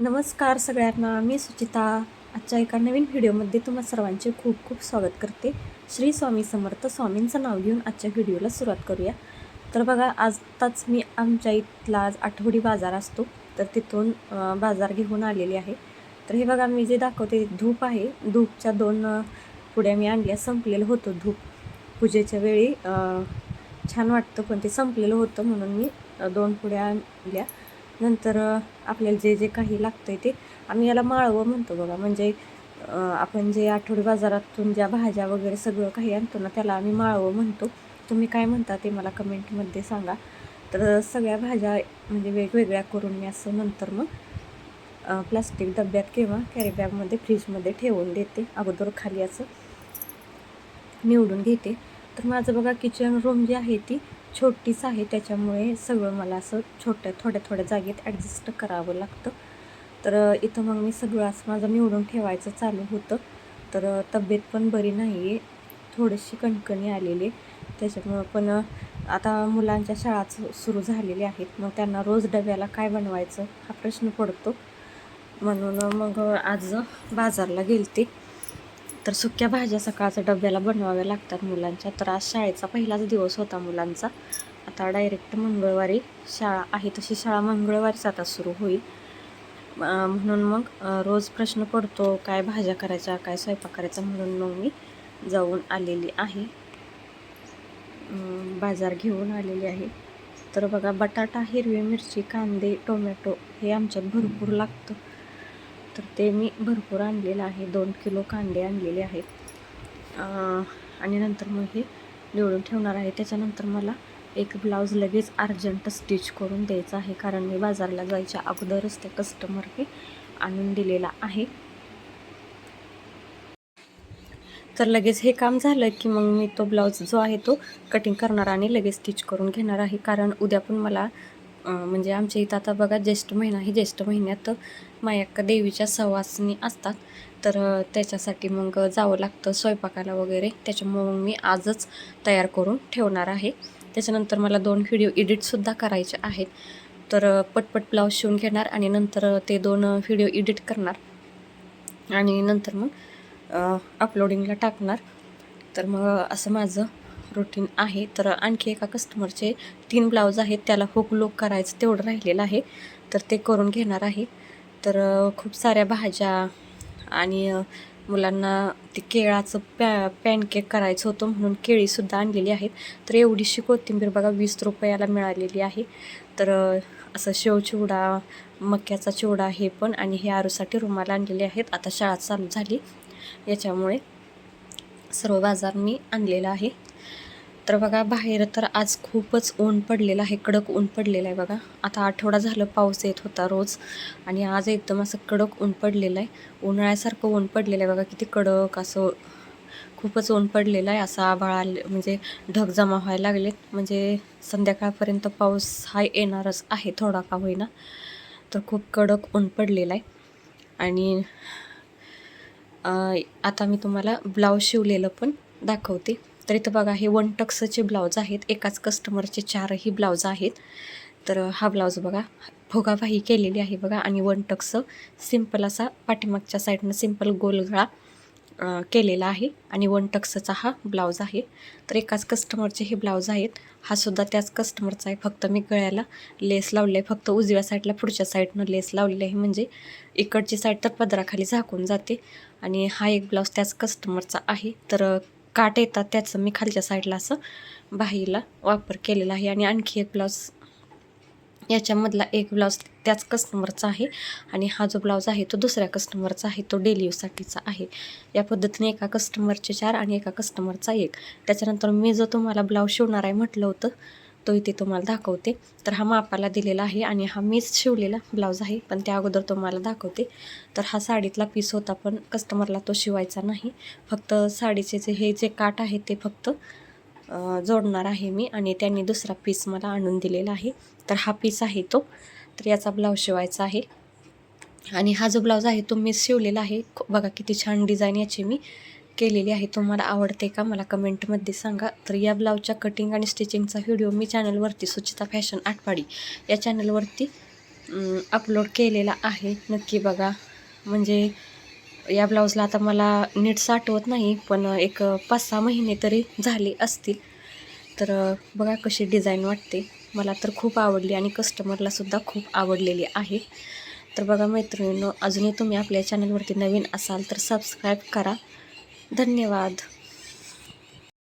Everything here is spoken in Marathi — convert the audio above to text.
नमस्कार सगळ्यांना मी सुचिता. आजच्या एका नवीन व्हिडिओमध्ये तुम्हा सर्वांचे खूप खूप स्वागत करते. श्री स्वामी समर्थ स्वामींचं नाव घेऊन आजच्या व्हिडिओला सुरुवात करूया. तर बघा आजताच मी आमच्या इथला आज आठवडी बाजार असतो. तर तिथून बाजार घेऊन आलेली आहे. तर हे बघा मी जे दाखवते धूप आहे. धूपच्या दोन अं, पुड्या मी आणल्या. संपलेलं होतं धूप. पूजेच्या वेळी छान वाटतं पण ते संपलेलं होतं म्हणून मी दोन पुड्या आणल्या. नंतर आपल्याला जे जे काही लागतं आहे ते आम्ही याला माळवं म्हणतो बघा. म्हणजे आपण जे आठवडी बाजारातून ज्या भाज्या वगैरे सगळं काही आणतो ना त्याला आम्ही माळवं म्हणतो. तुम्ही काय म्हणता ते मला कमेंटमध्ये सांगा. तर सगळ्या भाज्या म्हणजे वेगवेगळ्या करून मी असं नंतर मग प्लास्टिक डब्यात किंवा कॅरीबॅगमध्ये फ्रीजमध्ये ठेवून देते. अगोदर खाली असं निवडून घेते. तर माझं बघा किचन रूम जी आहे ती छोटीच आहे त्याच्यामुळे सगळं मला असं छोट्या थोड्या थोड्या जागेत ॲडजस्ट करावं लागतं. तर इथं मग मी सगळं असं माझं निवडून ठेवायचं चालू होतं. तर तब्येत पण बरी नाही आहे थोडीशी कणकणी आलेली. आहे. त्याच्यामुळं पण आता मुलांच्या शाळा सु- सुरू झालेल्या आहेत. मग त्यांना रोज डब्याला काय बनवायचं हा प्रश्न पडतो. म्हणून मग आज बाजारला गेलते. तर सुक्या भाज्या सकाळच्या डब्याला बनवाव्या लागतात मुलांच्या. तर आज शाळेचा पहिलाच दिवस होता मुलांचा. आता डायरेक्ट मंगळवारी शाळा आहे तशी शाळा मंगळवारीच आता सुरू होईल. म्हणून मग रोज प्रश्न पडतो काय भाज्या करायच्या काय स्वयंपाक करायचा म्हणून मग मी जाऊन आलेली आहे. बाजार घेऊन आलेली आहे. तर बघा बटाटा हिरवी मिरची कांदे टोमॅटो हे आमच्यात भरपूर लागतं. तर ते मी भरपूर आणलेलं आहे. दोन किलो कांदे आणलेले आहेत. आणि नंतर मग हे निवडून ठेवणार आहे. त्याच्यानंतर मला एक ब्लाऊज लगेच अर्जंट स्टिच करून द्यायचा आहे. कारण मी बाजारला जायच्या अगोदरच ते कस्टमरने आणून दिलेला आहे. तर लगेच हे काम झालं की मग मी तो ब्लाऊज जो आहे तो कटिंग करणार आणि लगेच स्टिच करून घेणार आहे. कारण उद्या पण मला म्हणजे आमच्या इथं आता बघा ज्येष्ठ महिना ही ज्येष्ठ महिन्यात मायाक्का देवीच्या सवासनी असतात. तर त्याच्यासाठी मग जावं लागतं स्वयंपाकाला वगैरे. त्याच्यामुळं मग मी आजच तयार करून ठेवणार आहे. त्याच्यानंतर मला दोन व्हिडिओ एडिटसुद्धा करायचे आहेत. तर पटपट ब्लाऊज शिवून घेणार आणि नंतर ते दोन व्हिडिओ एडिट करणार. आणि नंतर मग अपलोडिंगला टाकणार. तर मग असं माझं रुटीन आहे तर आणखी एका कस्टमरचे तीन ब्लाऊज आहेत त्याला हुक लुक करायचं तेवढं राहिलेलं आहे. तर ते करून घेणार आहे. तर खूप साऱ्या भाज्या आणि मुलांना ते केळाचं पॅ पॅनकेक करायचं होतं म्हणून केळीसुद्धा आणलेली आहेत. तर एवढीशी कोथिंबीर बघा वीस रुपयाला मिळालेली आहे. तर असं शेव चिवडा मक्याचा चिवडा हे पण आणि हे आरूसाठी रुमाला आणलेले आहेत. आता शाळा चालू झाली. याच्यामुळे सर्व बाजार मी आणलेला आहे. तर बघा बाहेर तर आज खूपच ऊन पडलेलं आहे कडक ऊन पडलेलं आहे बघा. आता आठवडा झालं पाऊस येत होता रोज आणि आज एकदम असं कडक ऊन पडलेलं आहे. उन्हाळ्यासारखं ऊन पडलेलं आहे बघा किती कडक असं खूपच ऊन पडलेलं आहे. असा आभाळ आले म्हणजे ढग जमा व्हायला लागलेत. म्हणजे संध्याकाळपर्यंत पाऊस हा येणारच आहे थोडा का होईना. तर खूप कडक ऊन पडलेलं आहे. आणि आता मी तुम्हाला ब्लाऊज शिवलेलं पण दाखवते. तर इथं बघा हे वन टक्सचे ब्लाऊज आहेत. एकाच कस्टमरचे चारही ब्लाऊज आहेत. तर हा ब्लाऊज बघा फुगाबाही केलेली आहे बघा. आणि वन टक्स सिंपल असा पाठीमागच्या साईडनं सिंपल गोलगळा केलेला आहे. आणि वन टक्सचा हा ब्लाऊज आहे. तर एकाच कस्टमरचे हे ब्लाऊज आहेत. हा सुद्धा त्याच कस्टमरचा आहे. फक्त मी गळ्याला लेस लावले आहे. फक्त उजव्या साईडला पुढच्या साईडनं लेस लावलेली आहे. म्हणजे इकडची साईड तर पदराखाली झाकून जाते. आणि हा एक ब्लाऊज त्याच कस्टमरचा आहे. तर काट येतात त्याचं मी खालच्या साईडला असं बाहीला वापर केलेला आहे. आणि आणखी एक ब्लाऊज याच्यामधला एक ब्लाऊज त्याच कस्टमरचा आहे. आणि हा जो ब्लाऊज आहे तो दुसऱ्या कस्टमरचा आहे. तो डेली यूजसाठीचा आहे. या पद्धतीने एका कस्टमरचे चार आणि एका कस्टमरचा एक. त्याच्यानंतर मी जो तुम्हाला ब्लाऊज शिवणार आहे म्हटलं होतं तो इथे तुम्हाला दाखवते. तर हा मापाला दिलेला आहे आणि हा मीच शिवलेला ब्लाऊज आहे पण त्या अगोदर तुम्हाला दाखवते. तर हा साडीतला पीस होता पण कस्टमरला तो शिवायचा नाही. फक्त साडीचे जे हे जे काठ आहे ते फक्त जोडणार आहे मी आणि त्यांनी दुसरा पीस मला आणून दिलेला आहे. तर हा पीस आहे तो. तर याचा ब्लाऊज शिवायचा आहे. आणि हा जो ब्लाऊज आहे तो मी शिवलेला आहे. बघा किती छान डिझाईन याची मी. केलेली आहे. तुम्हाला आवडते का मला कमेंटमध्ये सांगा. तर या ब्लाऊजच्या कटिंग आणि स्टिचिंगचा व्हिडिओ मी चॅनलवरती सुचिता फॅशन आठवाडी या चॅनलवरती अपलोड केलेला आहे. नक्की बघा. म्हणजे या ब्लाऊजला आता मला नीट साठवत नाही पण एक पाच सहा महिने तरी झाले असतील. तर बघा कशी डिझाईन वाटते. मला तर खूप आवडली आणि कस्टमरलासुद्धा खूप आवडलेली आहे. तर बघा मैत्रिणींनो अजूनही तुम्ही आपल्या चॅनलवरती नवीन असाल तर सबस्क्राईब करा. धन्यवाद.